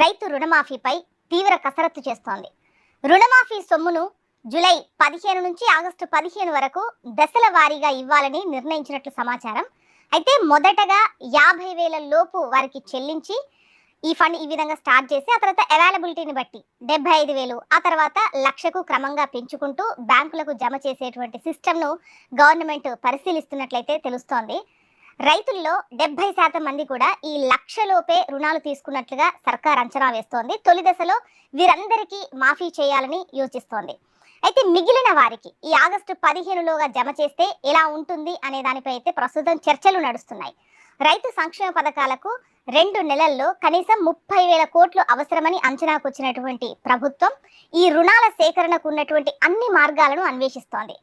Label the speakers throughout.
Speaker 1: రైతు రుణమాఫీపై తీవ్ర కసరత్తు చేస్తోంది. రుణమాఫీ సొమ్మును జూలై పదిహేను నుంచి ఆగస్టు పదిహేను వరకు దశల వారీగా ఇవ్వాలని నిర్ణయించినట్లు సమాచారం. అయితే మొదటగా యాభై వేల లోపు వారికి చెల్లించి ఈ ఫండ్ ఈ విధంగా స్టార్ట్ చేసి ఆ తర్వాత అవైలబిలిటీని బట్టి డెబ్బై ఐదు వేలు ఆ తర్వాత లక్షకు క్రమంగా పెంచుకుంటూ బ్యాంకులకు జమ చేసేటువంటి సిస్టమ్ను గవర్నమెంట్ పరిశీలిస్తున్నట్లయితే తెలుస్తోంది. రైతుల్లో డెబ్బై శాతం మంది కూడా ఈ లక్షలోపే రుణాలు తీసుకున్నట్లుగా సర్కార్ అంచనా వేస్తోంది. తొలి దశలో వీరందరికీ మాఫీ చేయాలని యోచిస్తోంది. అయితే మిగిలిన వారికి ఈ ఆగస్టు పదిహేనులోగా జమ చేస్తే ఎలా ఉంటుంది అనే దానిపై అయితే ప్రస్తుతం చర్చలు నడుస్తున్నాయి. రైతు సంక్షేమ పథకాలకు రెండు నెలల్లో కనీసం ముప్పై వేల కోట్లు అవసరమని అంచనాకు వచ్చినటువంటి ప్రభుత్వం ఈ రుణాల సేకరణకు ఉన్నటువంటి అన్ని మార్గాలను అన్వేషిస్తోంది.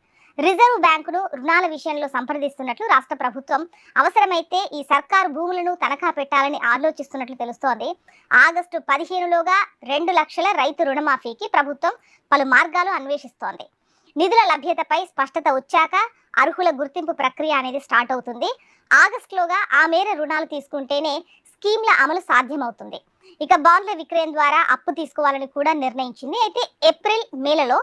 Speaker 1: రిజర్వ్ బ్యాంకును రుణాల విషయంలో సంప్రదిస్తున్నట్లు రాష్ట్ర ప్రభుత్వం అవసరమైతే ఈ సర్కారు భూములను తనఖా పెట్టాలని ఆలోచిస్తున్నట్లు తెలుస్తోంది. ఆగస్టు పదిహేనులోగా రెండు లక్షల రైతు రుణమాఫీకి ప్రభుత్వం పలు మార్గాలు అన్వేషిస్తోంది. నిధుల లభ్యతపై స్పష్టత వచ్చాక అర్హుల గుర్తింపు ప్రక్రియ అనేది స్టార్ట్ అవుతుంది. ఆగస్టులోగా ఆ మేర రుణాలు తీసుకుంటేనే స్కీమ్ల అమలు సాధ్యమవుతుంది. ఇక బాండ్ల విక్రయం ద్వారా అప్పు తీసుకోవాలని కూడా నిర్ణయించింది. అయితే ఏప్రిల్ మేలలో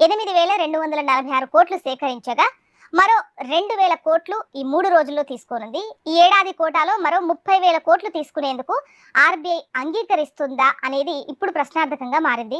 Speaker 1: ఎనిమిది వేల రెండు వందల నలభై ఆరు కోట్లు సేకరించగా మరో రెండు వేల కోట్లు ఈ మూడు రోజుల్లో తీసుకోనుంది. ఈ ఏడాది కోటాలో మరో ముప్పై వేల కోట్లు తీసుకునేందుకు ఆర్బీఐ అంగీకరిస్తుందా అనేది ఇప్పుడు ప్రశ్నార్థకంగా మారింది.